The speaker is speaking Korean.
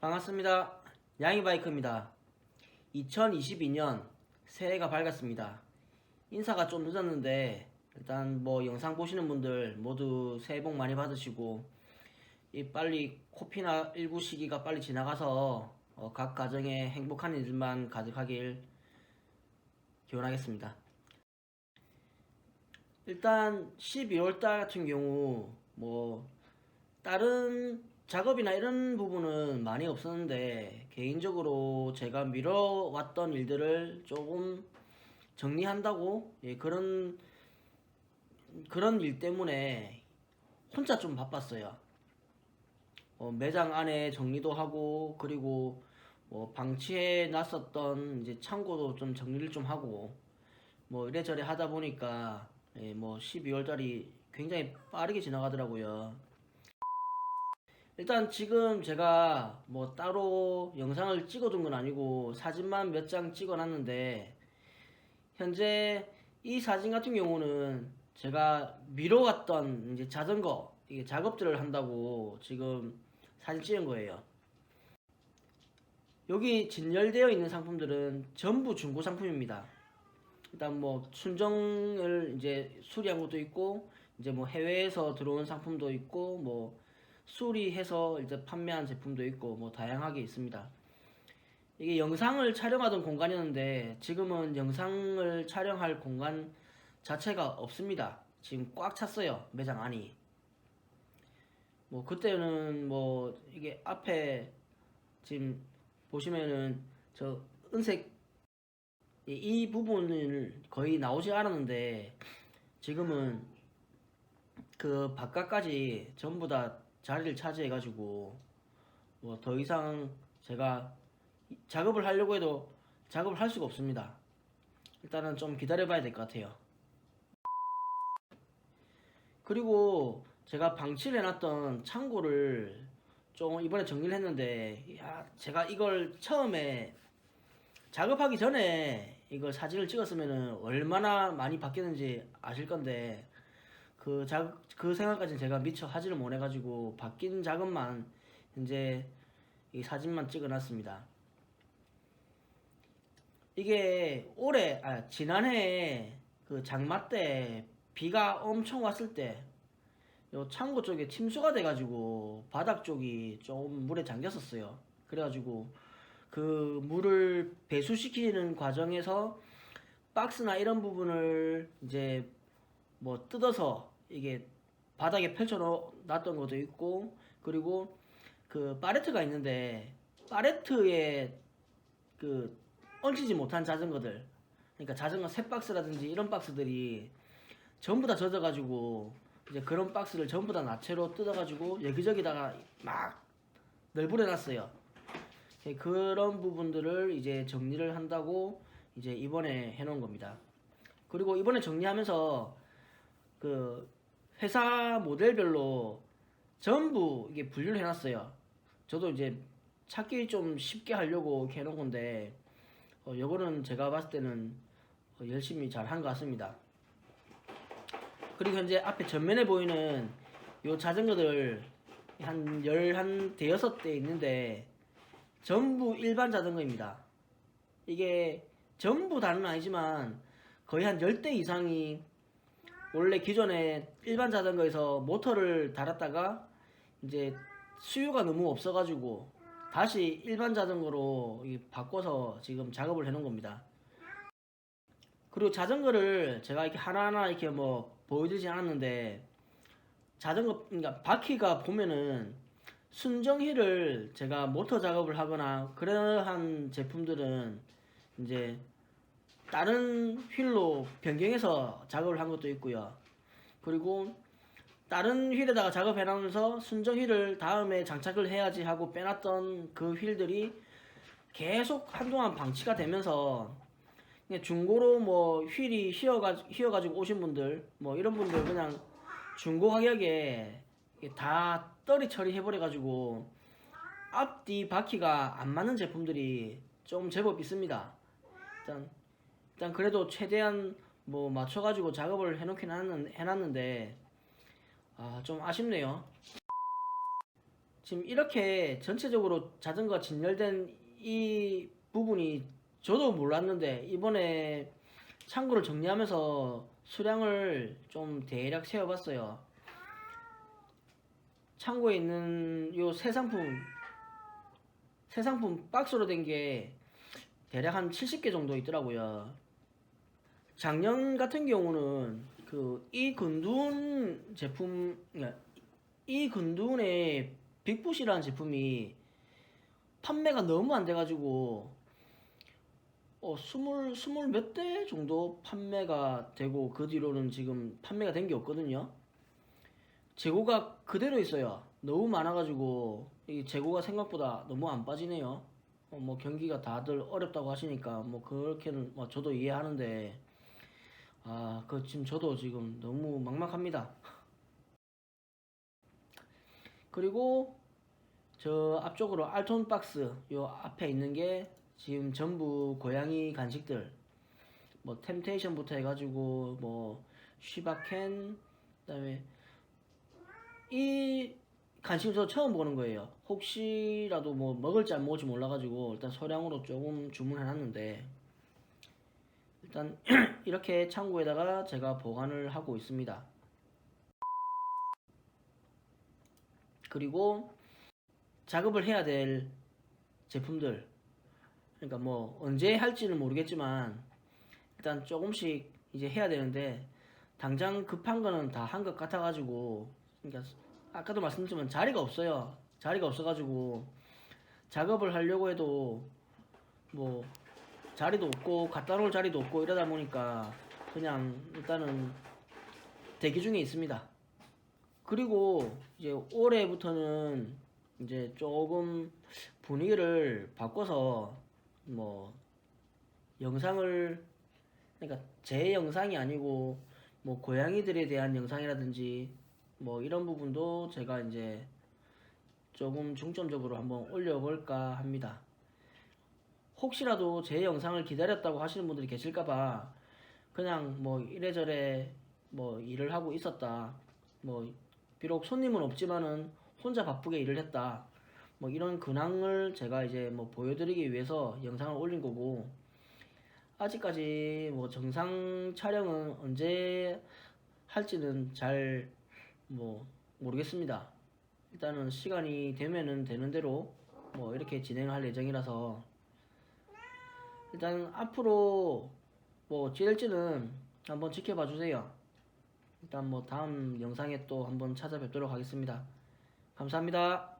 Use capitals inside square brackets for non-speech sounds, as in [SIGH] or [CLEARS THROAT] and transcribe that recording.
반갑습니다. 양이바이크입니다. 2022년 새해가 밝았습니다. 인사가 좀 늦었는데 일단 뭐 영상 보시는 분들 모두 새해 복 많이 받으시고 이 빨리 코피나 일구 시기가 빨리 지나가서 어, 각 가정에 행복한 일들만 가득하길 기원하겠습니다. 일단 12월 달 같은 경우 뭐 다른 작업이나 이런 부분은 많이 없었는데 개인적으로 제가 미뤄왔던 일들을 조금 정리한다고 예, 그런 그런 일 때문에 혼자 좀 바빴어요. 어, 매장 안에 정리도 하고 그리고 뭐 방치해 놨었던 이제 창고도 좀 정리를 좀 하고 뭐 이래저래 하다 보니까 예, 뭐 12월 달이 굉장히 빠르게 지나가더라고요. 일단 지금 제가 뭐 따로 영상을 찍어둔 건 아니고 사진만 몇 장 찍어놨는데 현재 이 사진 같은 경우는 제가 미뤄 갔던 이제 자전거 이게 작업들을 한다고 지금 사진 찍은 거예요. 여기 진열되어 있는 상품들은 전부 중고 상품입니다. 일단 뭐 순정을 이제 수리한 것도 있고 이제 뭐 해외에서 들어온 상품도 있고 뭐 수리해서 이제 판매한 제품도 있고 뭐 다양하게 있습니다. 이게 영상을 촬영하던 공간이었는데 지금은 영상을 촬영할 공간 자체가 없습니다. 지금 꽉 찼어요 매장 안이. 뭐 그때는 뭐 이게 앞에 지금 보시면은 저 은색 이, 이 부분을 거의 나오지 않았는데 지금은 그 바깥까지 전부 다 자리를 차지해가지고 뭐 더 이상 제가 이- 작업을 하려고 해도 작업을 할 수가 없습니다. 일단은 좀 기다려봐야 될 것 같아요. 그리고 제가 방치를 해놨던 창고를 좀 이번에 정리를 했는데 야 제가 이걸 처음에 작업하기 전에 이거 사진을 찍었으면은 얼마나 많이 바뀌었는지 아실 건데 그 작, 그 생각까지는 제가 미처 하지를 못해가지고 바뀐 작업만 이제 이 사진만 찍어놨습니다. 이게 올해 아 지난해 그 장마 때 비가 엄청 왔을 때 요 창고 쪽에 침수가 돼가지고 바닥 쪽이 좀 물에 잠겼었어요. 그래가지고 그 물을 배수시키는 과정에서 박스나 이런 부분을 이제 뭐 뜯어서 이게 바닥에 펼쳐 놨던 것도 있고 그리고 그 파레트가 있는데 파레트에 그 얹히지 못한 자전거들 그러니까 자전거 새 박스라든지 이런 박스들이 전부 다 젖어가지고 이제 그런 박스를 전부 다 나체로 뜯어가지고 여기저기다가 막 널브려놨어요. 예, 그런 부분들을 이제 정리를 한다고 이제 이번에 해놓은 겁니다. 그리고 이번에 정리하면서 그 회사 모델별로 전부 이게 분류를 해놨어요. 저도 이제 찾기 좀 쉽게 하려고 해놓은 건데 어, 요거는 제가 봤을 때는 어, 열심히 잘 한 것 같습니다. 그리고 현재 앞에 전면에 보이는 요 자전거들 한 열 한 대여섯 대 있는데 전부 일반 자전거입니다. 이게 전부 다는 아니지만 거의 한 10대 이상이 원래 기존에 일반 자전거에서 모터를 달았다가 이제 수요가 너무 없어가지고 다시 일반 자전거로 이 바꿔서 지금 작업을 해놓은 겁니다. 그리고 자전거를 제가 이렇게 하나하나 이렇게 뭐 보여드리지 않았는데 자전거 그러니까 바퀴가 보면은 순정휠을 제가 모터 작업을 하거나 그러한 제품들은 이제 다른 휠로 변경해서 작업을 한 것도 있고요. 그리고 다른 휠에다가 작업해 나면서 순정 휠을 다음에 장착을 해야지 하고 빼놨던 그 휠들이 계속 한동안 방치가 되면서 중고로 뭐 휠이 휘어가, 휘어가지고 오신 분들 뭐 이런 분들 그냥 중고 가격에 다 떨이 처리해버려가지고 앞뒤 바퀴가 안 맞는 제품들이 좀 제법 있습니다. 일단 일단 그래도 최대한 뭐 맞춰가지고 작업을 해놓긴 하는- 해놨는데 아 좀 아쉽네요. 지금 이렇게 전체적으로 자전거 진열된 이 부분이 저도 몰랐는데 이번에 창고를 정리하면서 수량을 좀 대략 세어봤어요. 창고에 있는 요 새 상품 새 상품 박스로 된 게 대략 한 70개 정도 있더라고요. 작년 같은 경우는 그 이 근둔 제품 이 근둔의 빅풋이라는 제품이 판매가 너무 안 돼가지고 어 스물 스물 몇 대 정도 판매가 되고 그 뒤로는 지금 판매가 된 게 없거든요. 재고가 그대로 있어요. 너무 많아가지고 이 재고가 생각보다 너무 안 빠지네요. 어, 뭐 경기가 다들 어렵다고 하시니까 뭐 그렇게는 뭐 저도 이해하는데 아 그 지금 저도 지금 너무 막막합니다. 그리고 저 앞쪽으로 알톤 박스 요 앞에 있는 게 지금 전부 고양이 간식들 뭐 템테이션부터 해가지고 뭐 쉬바캔 그다음에 이 간식을 저 처음 보는 거예요. 혹시라도 뭐 먹을지 안 먹을지 몰라가지고 일단 소량으로 조금 주문해놨는데 일단 [CLEARS THROAT] 이렇게 창고에다가 제가 보관을 하고 있습니다. 그리고 작업을 해야 될 제품들 그러니까 뭐 언제 할지는 모르겠지만 일단 조금씩 이제 해야 되는데 당장 급한 거는 다 한 것 같아 가지고 그러니까 아까도 말씀드렸지만 자리가 없어요 자리가 없어 가지고 작업을 하려고 해도 뭐 자리도 없고 갖다 놓을 자리도 없고 이러다 보니까 그냥 일단은 대기 중에 있습니다 그리고 이제 올해부터는 이제 조금 분위기를 바꿔서 뭐 영상을 그러니까 제 영상이 아니고 뭐 고양이들에 대한 영상이라든지 뭐 이런 부분도 제가 이제 조금 중점적으로 한번 올려볼까 합니다. 혹시라도 제 영상을 기다렸다고 하시는 분들이 계실까봐 그냥 뭐 이래저래 뭐 일을 하고 있었다. 뭐 비록 손님은 없지만은 혼자 바쁘게 일을 했다. 뭐 이런 근황을 제가 이제 뭐 보여드리기 위해서 영상을 올린 거고 아직까지 뭐 정상 촬영은 언제 할지는 잘 뭐 모르겠습니다. 일단은 시간이 되면은 되는 대로 뭐 이렇게 진행할 예정이라서 일단 앞으로 뭐 될지는 한번 지켜봐 주세요. 일단 뭐 다음 영상에 또 한번 찾아뵙도록 하겠습니다. 감사합니다.